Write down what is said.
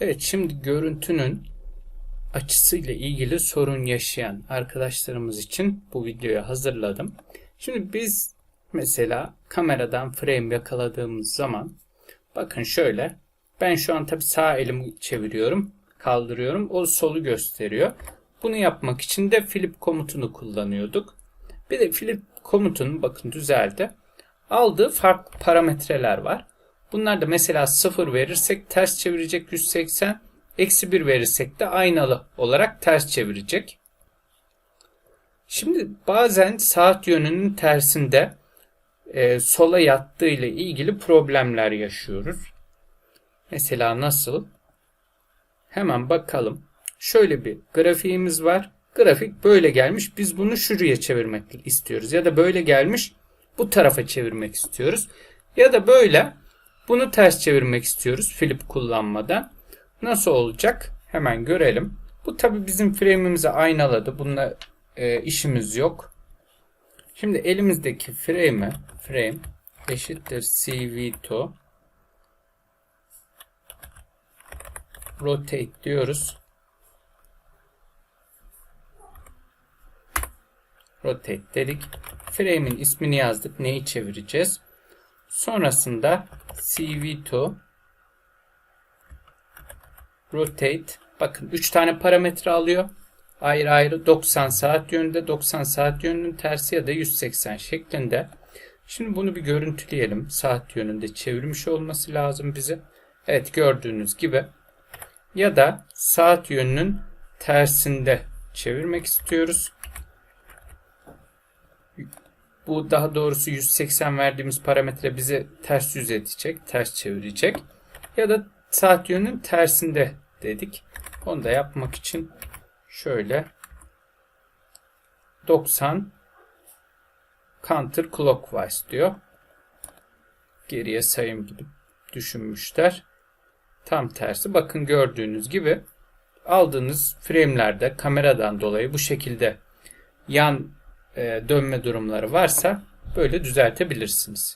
Evet şimdi görüntünün açısıyla ilgili sorun yaşayan arkadaşlarımız için bu videoyu hazırladım. Şimdi biz mesela kameradan frame yakaladığımız zaman bakın şöyle ben şu an tabi sağ elimi çeviriyorum kaldırıyorum o solu gösteriyor. Bunu yapmak için de flip komutunu kullanıyorduk. Bir de flip komutunun bakın düzeldi. Aldığı farklı parametreler var. Bunlar da mesela 0 verirsek ters çevirecek 180. Eksi 1 verirsek de aynalı olarak ters çevirecek. Şimdi bazen saat yönünün tersinde e, sola yattığı ile ilgili problemler yaşıyoruz. Mesela nasıl? Hemen bakalım. Şöyle bir grafiğimiz var. Grafik böyle gelmiş. Biz bunu şuraya çevirmek istiyoruz. Ya da böyle gelmiş. Bu tarafa çevirmek istiyoruz. Ya da böyle bunu ters çevirmek istiyoruz flip kullanmadan. Nasıl olacak? Hemen görelim. Bu tabi bizim frame'imizi aynaladı. Bununla e, işimiz yok. Şimdi elimizdeki frame'i frame eşittir cv2 rotate diyoruz. Rotate dedik. Frame'in ismini yazdık. Neyi çevireceğiz? Sonrasında CV2 rotate bakın 3 tane parametre alıyor. Ayrı ayrı 90 saat yönünde 90 saat yönünün tersi ya da 180 şeklinde. Şimdi bunu bir görüntüleyelim. Saat yönünde çevirmiş olması lazım bize. Evet gördüğünüz gibi. Ya da saat yönünün tersinde çevirmek istiyoruz. Bu daha doğrusu 180 verdiğimiz parametre bize ters yüz edecek, ters çevirecek. Ya da saat yönünün tersinde dedik. Onu da yapmak için şöyle 90 counter clockwise diyor. Geriye sayım gibi düşünmüşler. Tam tersi. Bakın gördüğünüz gibi aldığınız frame'lerde kameradan dolayı bu şekilde yan dönme durumları varsa böyle düzeltebilirsiniz.